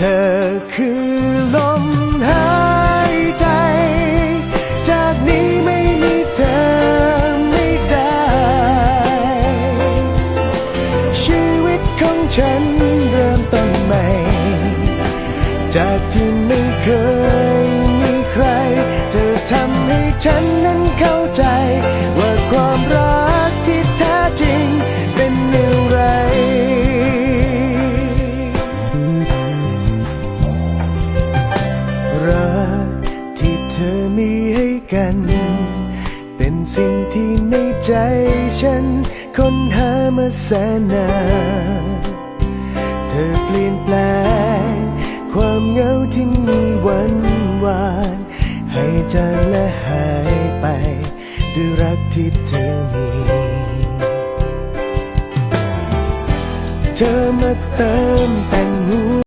เธอคือลมหายใจ จากนี้ไม่มีเธอไม่ได้ ชีวิตของฉันเริ่มต้นใหม่ จากที่ไม่เคยมีใคร เธอทำให้ฉันนั้นเข้าใจ สิ่งที่ในใจฉันค้นหามาแสนนานเธอเปลี่ยนแปลง ความเหงาที่มีวันวานให้จางและหายไป ด้วยรักที่เธอมี เธอมาเติมแต่ง